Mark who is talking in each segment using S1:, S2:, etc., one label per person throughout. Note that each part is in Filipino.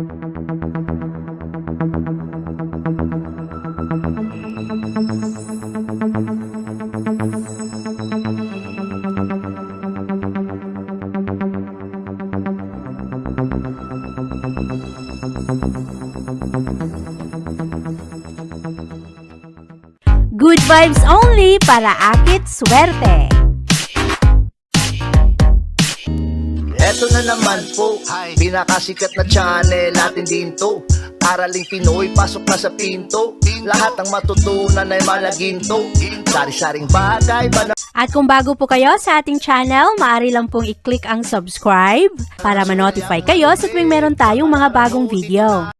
S1: Good vibes only para akit swerte.
S2: Eto na naman po, pinakasikat na channel natin din to Araling Pinoy, pasok na sa pinto. Lahat ng matutunan ay malaginto. Sari-saring bagay ba
S1: At kung bago po kayo sa ating channel, maaari lang pong i-click ang subscribe para ma-notify kayo sa tuwing meron tayong mga bagong video.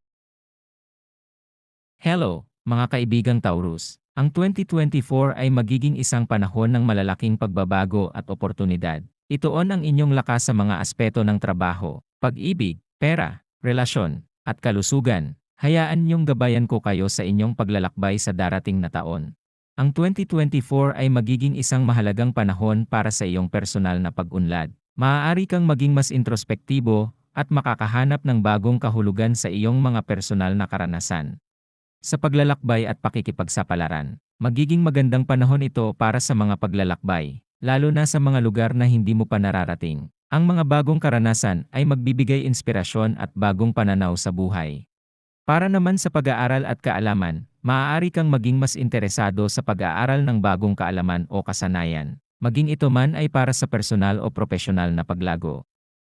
S3: Hello, mga kaibigang Taurus. Ang 2024 ay magiging isang panahon ng malalaking pagbabago at oportunidad. Itoon ang inyong lakas sa mga aspeto ng trabaho, pag-ibig, pera, relasyon, at kalusugan. Hayaan niyong gabayan ko kayo sa inyong paglalakbay sa darating na taon. Ang 2024 ay magiging isang mahalagang panahon para sa iyong personal na pag-unlad. Maaari kang maging mas introspektibo at makakahanap ng bagong kahulugan sa iyong mga personal na karanasan. Sa paglalakbay at pakikipagsapalaran, magiging magandang panahon ito para sa mga paglalakbay, lalo na sa mga lugar na hindi mo pa nararating. Ang mga bagong karanasan ay magbibigay inspirasyon at bagong pananaw sa buhay. Para naman sa pag-aaral at kaalaman, maaari kang maging mas interesado sa pag-aaral ng bagong kaalaman o kasanayan, maging ito man ay para sa personal o profesional na paglago.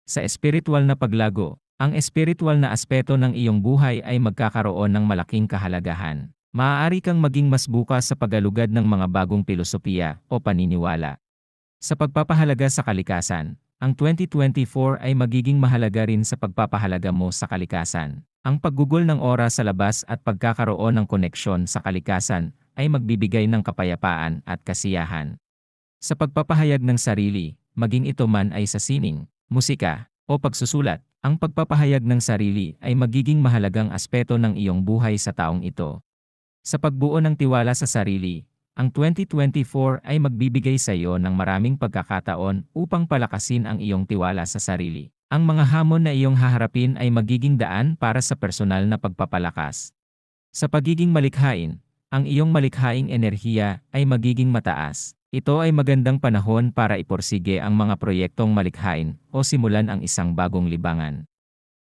S3: Sa espiritual na paglago, ang espiritual na aspeto ng iyong buhay ay magkakaroon ng malaking kahalagahan. Maaari kang maging mas bukas sa pagalugad ng mga bagong pilosopiya o paniniwala. Sa pagpapahalaga sa kalikasan, ang 2024 ay magiging mahalaga rin sa pagpapahalaga mo sa kalikasan. Ang paggugol ng oras sa labas at pagkakaroon ng koneksyon sa kalikasan ay magbibigay ng kapayapaan at kasiyahan. Sa pagpapahayag ng sarili, maging ito man ay sa sining, musika, o pagsusulat, ang pagpapahayag ng sarili ay magiging mahalagang aspeto ng iyong buhay sa taong ito. Sa pagbuo ng tiwala sa sarili, ang 2024 ay magbibigay sa iyo ng maraming pagkakataon upang palakasin ang iyong tiwala sa sarili. Ang mga hamon na iyong haharapin ay magiging daan para sa personal na pagpapalakas. Sa pagiging malikhain, ang iyong malikhaing enerhiya ay magiging mataas. Ito ay magandang panahon para iporsige ang mga proyektong malikhain o simulan ang isang bagong libangan.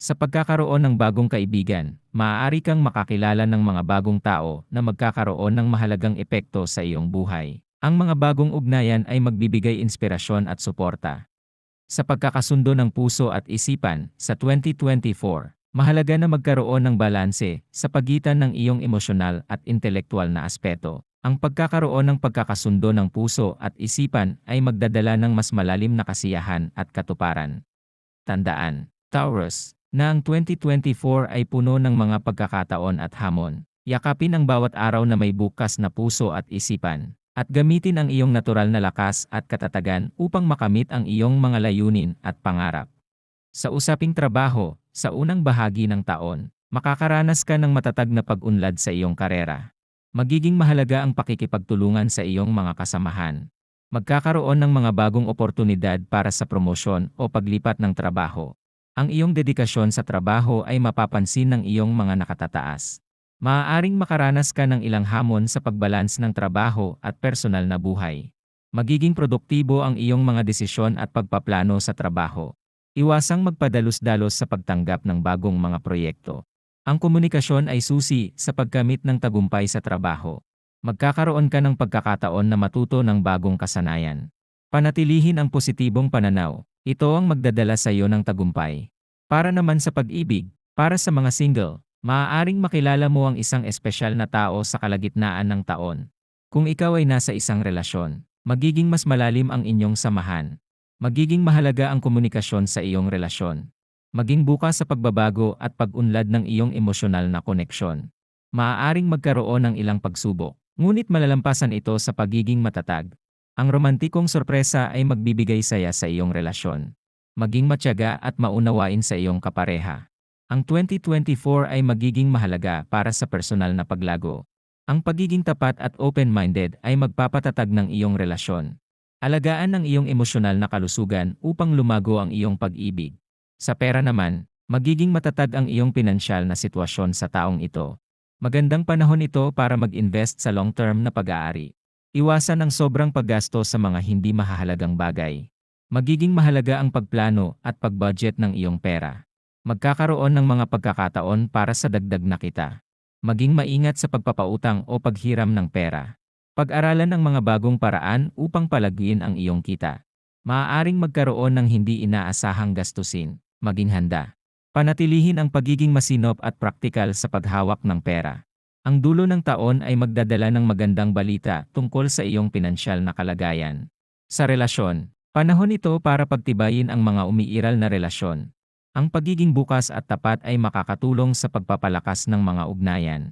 S3: Sa pagkakaroon ng bagong kaibigan, maaari kang makakilala ng mga bagong tao na magkakaroon ng mahalagang epekto sa iyong buhay. Ang mga bagong ugnayan ay magbibigay inspirasyon at suporta. Sa pagkakasundo ng puso at isipan, sa 2024, mahalaga na magkaroon ng balanse sa pagitan ng iyong emosyonal at intelektual na aspeto. Ang pagkakaroon ng pagkakasundo ng puso at isipan ay magdadala ng mas malalim na kasiyahan at katuparan. Tandaan, Taurus, na ang 2024 ay puno ng mga pagkakataon at hamon. Yakapin ang bawat araw na may bukas na puso at isipan, at gamitin ang iyong natural na lakas at katatagan upang makamit ang iyong mga layunin at pangarap. Sa usaping trabaho, sa unang bahagi ng taon, makakaranas ka ng matatag na pag-unlad sa iyong karera. Magiging mahalaga ang pakikipagtulungan sa iyong mga kasamahan. Magkakaroon ng mga bagong oportunidad para sa promosyon o paglipat ng trabaho. Ang iyong dedikasyon sa trabaho ay mapapansin ng iyong mga nakatataas. Maaaring makaranas ka ng ilang hamon sa pagbalans ng trabaho at personal na buhay. Magiging produktibo ang iyong mga desisyon at pagpaplano sa trabaho. Iwasang magpadalos-dalos sa pagtanggap ng bagong mga proyekto. Ang komunikasyon ay susi sa pagkamit ng tagumpay sa trabaho. Magkakaroon ka ng pagkakataon na matuto ng bagong kasanayan. Panatilihin ang positibong pananaw. Ito ang magdadala sa iyo ng tagumpay. Para naman sa pag-ibig, para sa mga single, maaaring makilala mo ang isang espesyal na tao sa kalagitnaan ng taon. Kung ikaw ay nasa isang relasyon, magiging mas malalim ang inyong samahan. Magiging mahalaga ang komunikasyon sa iyong relasyon. Maging bukas sa pagbabago at pag-unlad ng iyong emosyonal na koneksyon. Maaaring magkaroon ng ilang pagsubok, ngunit malalampasan ito sa pagiging matatag. Ang romantikong sorpresa ay magbibigay saya sa iyong relasyon. Maging matyaga at maunawain sa iyong kapareha. Ang 2024 ay magiging mahalaga para sa personal na paglago. Ang pagiging tapat at open-minded ay magpapatatag ng iyong relasyon. Alagaan ang iyong emosyonal na kalusugan upang lumago ang iyong pag-ibig. Sa pera naman, Magiging matatag ang iyong pinansyal na sitwasyon sa taong ito. Magandang panahon ito para mag-invest sa long-term na pag-aari. Iwasan ang sobrang paggasto sa mga hindi mahahalagang bagay. Magiging mahalaga ang pagplano at pag-budget ng iyong pera. Magkakaroon ng mga pagkakataon para sa dagdag na kita. Maging maingat sa pagpapautang o paghiram ng pera. Pag-aralan ang mga bagong paraan upang palaguin ang iyong kita. Maaaring magkaroon ng hindi inaasahang gastusin. Maging handa. Panatilihin ang pagiging masinop at praktikal sa paghawak ng pera. Ang dulo ng taon ay magdadala ng magandang balita tungkol sa iyong pinansyal na kalagayan. Sa relasyon, panahon ito para pagtibayin ang mga umiiral na relasyon. Ang pagiging bukas at tapat ay makakatulong sa pagpapalakas ng mga ugnayan.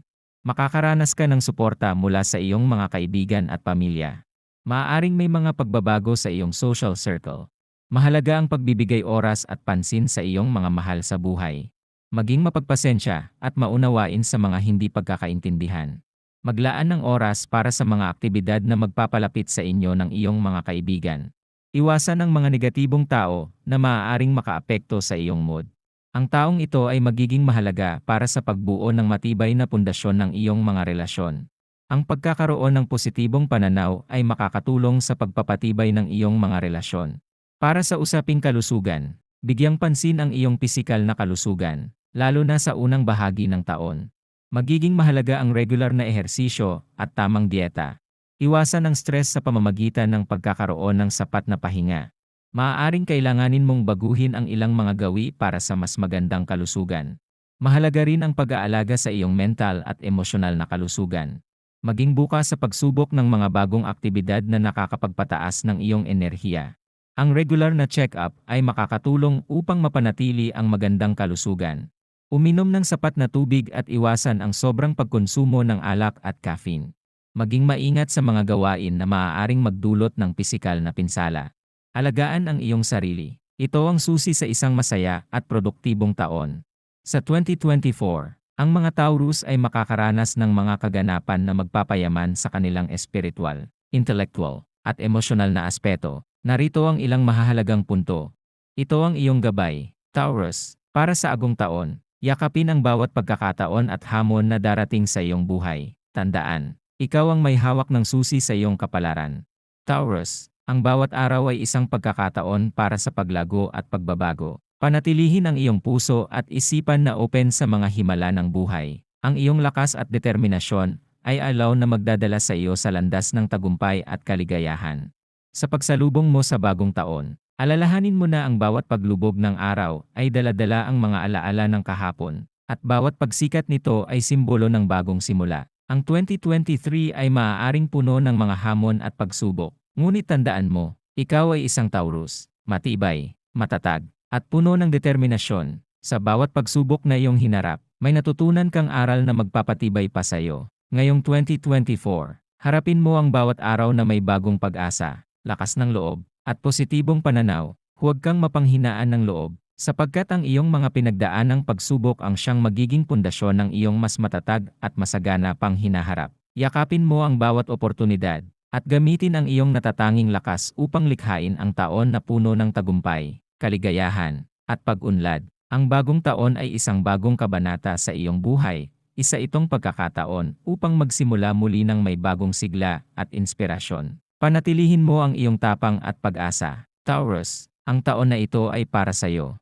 S3: Makakaranas ka ng suporta mula sa iyong mga kaibigan at pamilya. Maaaring may mga pagbabago sa iyong social circle. Mahalaga ang pagbibigay oras at pansin sa iyong mga mahal sa buhay. Maging mapagpasensya at maunawain sa mga hindi pagkakaintindihan. Maglaan ng oras para sa mga aktibidad na magpapalapit sa inyo ng iyong mga kaibigan. Iwasan ang mga negatibong tao na maaaring makaapekto sa iyong mood. Ang taong ito ay magiging mahalaga para sa pagbuo ng matibay na pundasyon ng iyong mga relasyon. Ang pagkakaroon ng positibong pananaw ay makakatulong sa pagpapatibay ng iyong mga relasyon. Para sa usaping kalusugan, bigyang pansin ang iyong pisikal na kalusugan, lalo na sa unang bahagi ng taon. Magiging mahalaga ang regular na ehersisyo at tamang dieta. Iwasan ang stress sa pamamagitan ng pagkakaroon ng sapat na pahinga. Maaaring kailanganin mong baguhin ang ilang mga gawi para sa mas magandang kalusugan. Mahalaga rin ang pag-aalaga sa iyong mental at emosyonal na kalusugan. Maging bukas sa pagsubok ng mga bagong aktibidad na nakakapagpataas ng iyong enerhiya. Ang regular na check-up ay makakatulong upang mapanatili ang magandang kalusugan. Uminom ng sapat na tubig at iwasan ang sobrang pagkonsumo ng alak at caffeine. Maging maingat sa mga gawain na maaaring magdulot ng pisikal na pinsala. Alagaan ang iyong sarili. Ito ang susi sa isang masaya at produktibong taon. Sa 2024, ang mga Taurus ay makakaranas ng mga kaganapan na magpapayaman sa kanilang espiritual, intellectual, at emosyonal na aspeto. Narito ang ilang mahahalagang punto. Ito ang iyong gabay, Taurus, para sa agong taon. Yakapin ang bawat pagkakataon at hamon na darating sa iyong buhay. Tandaan, ikaw ang may hawak ng susi sa iyong kapalaran. Taurus, ang bawat araw ay isang pagkakataon para sa paglago at pagbabago. Panatilihin ang iyong puso at isipan na open sa mga himala ng buhay. Ang iyong lakas at determinasyon ay alaw na magdadala sa iyo sa landas ng tagumpay at kaligayahan. Sa pagsalubong mo sa bagong taon, alalahanin mo na ang bawat paglubog ng araw ay daladala ang mga alaala ng kahapon, at bawat pagsikat nito ay simbolo ng bagong simula. Ang 2023 ay maaaring puno ng mga hamon at pagsubok, ngunit tandaan mo, ikaw ay isang Taurus, matibay, matatag, at puno ng determinasyon. Sa bawat pagsubok na iyong hinarap, may natutunan kang aral na magpapatibay pa sa iyo. Ngayong 2024, harapin mo ang bawat araw na may bagong pag-asa, lakas ng loob, at positibong pananaw. Huwag kang mapanghinaan ng loob, sapagkat ang iyong mga pinagdaanang pagsubok ang siyang magiging pundasyon ng iyong mas matatag at masagana pang hinaharap. Yakapin mo ang bawat oportunidad, at gamitin ang iyong natatanging lakas upang likhain ang taon na puno ng tagumpay, kaligayahan, at pag-unlad. Ang bagong taon ay isang bagong kabanata sa iyong buhay, isa itong pagkakataon upang magsimula muli ng may bagong sigla at inspirasyon. Panatilihin mo ang iyong tapang at pag-asa. Taurus, ang taon na ito ay para sa iyo.